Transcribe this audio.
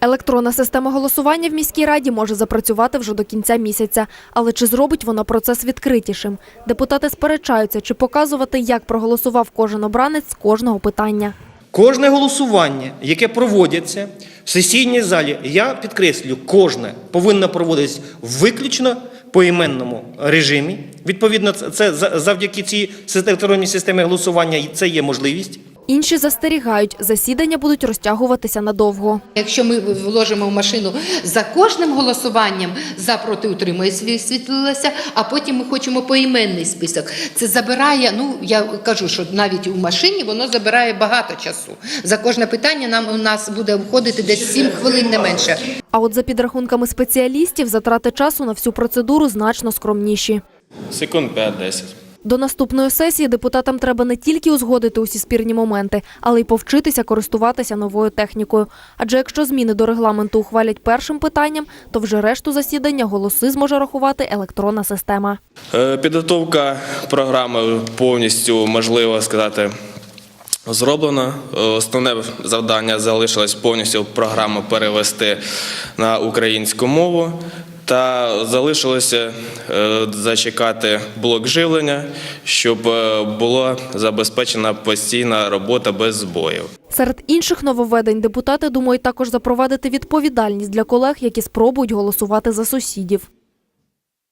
Електронна система голосування в міській раді може запрацювати вже до кінця місяця. Але чи зробить вона процес відкритішим? Депутати сперечаються, чи показувати, як проголосував кожен обранець з кожного питання. Кожне голосування, яке проводиться в сесійній залі, я підкреслю, кожне повинно проводитись виключно по іменному режимі. Відповідно, це- це за- завдяки цій електронній системі голосування це є можливість. Інші застерігають, засідання будуть розтягуватися надовго. Якщо ми вложимо в машину за кожним голосуванням за проти утримує висвітлилося, а потім ми хочемо поіменний список. Це забирає. Ну я кажу, що навіть у машині воно забирає багато часу. За кожне питання нам у нас буде входити десь 7 хвилин не менше. А от за підрахунками спеціалістів, затрати часу на всю процедуру значно скромніші. Секунд 5-10. До наступної сесії депутатам треба не тільки узгодити усі спірні моменти, але й повчитися користуватися новою технікою. Адже якщо зміни до регламенту ухвалять першим питанням, то вже решту засідання голоси зможе рахувати електронна система. Е, Підготовка програми повністю, можливо сказати, зроблена. Е, Основне завдання залишилось повністю програму перевести на українську мову. Та залишилося е, зачекати блок живлення, щоб е, була забезпечена постійна робота без збоїв. Серед інших нововведень депутати думають також запровадити відповідальність для колег, які спробують голосувати за сусідів.